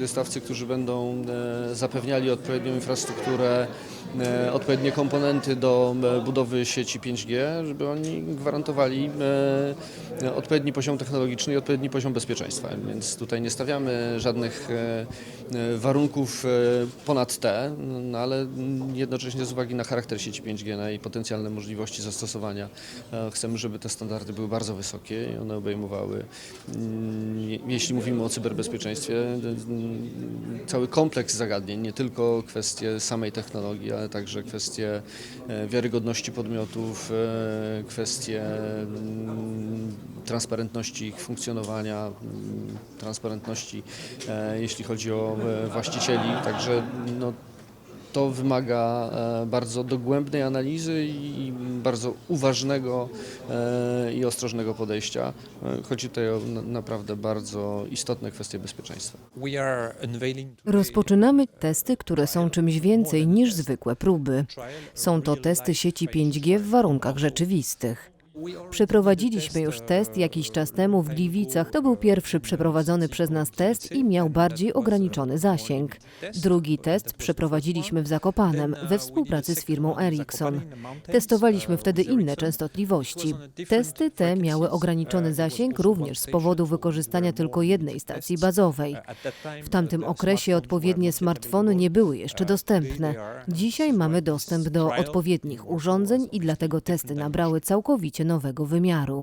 Dostawcy, którzy będą e, zapewniali odpowiednią infrastrukturę, e, odpowiednie komponenty do e, budowy sieci 5G, żeby oni gwarantowali odpowiedni poziom technologiczny i odpowiedni poziom bezpieczeństwa. Więc tutaj nie stawiamy żadnych warunków ponad te, no, ale jednocześnie z uwagi na charakter sieci 5G, na jej potencjalne możliwości zastosowania, chcemy, żeby te standardy były bardzo wysokie i one obejmowały, mm, je- jeśli mówimy o cyberbezpieczeństwie, cały kompleks zagadnień, nie tylko kwestie samej technologii, ale także kwestie e, wiarygodności podmiotów, e, kwestie mm, transparentności ich funkcjonowania, mm, transparentności, e, jeśli chodzi o właścicieli. Także no, to wymaga e, bardzo dogłębnej analizy i bardzo uważnego e, i ostrożnego podejścia. E, Chodzi tutaj o na- naprawdę bardzo istotne kwestie bezpieczeństwa. Rozpoczynamy testy, które są czymś więcej niż zwykłe próby. Są to testy sieci 5G w warunkach rzeczywistych. Przeprowadziliśmy już test jakiś czas temu w Gliwicach. To był pierwszy przeprowadzony przez nas test i miał bardziej ograniczony zasięg. Drugi test przeprowadziliśmy w Zakopanem we współpracy z firmą Ericsson. Testowaliśmy wtedy inne częstotliwości. Testy te miały ograniczony zasięg również z powodu wykorzystania tylko jednej stacji bazowej. W tamtym okresie odpowiednie smartfony nie były jeszcze dostępne. Dzisiaj mamy dostęp do odpowiednich urządzeń i dlatego testy nabrały całkowicie nowego wymiaru.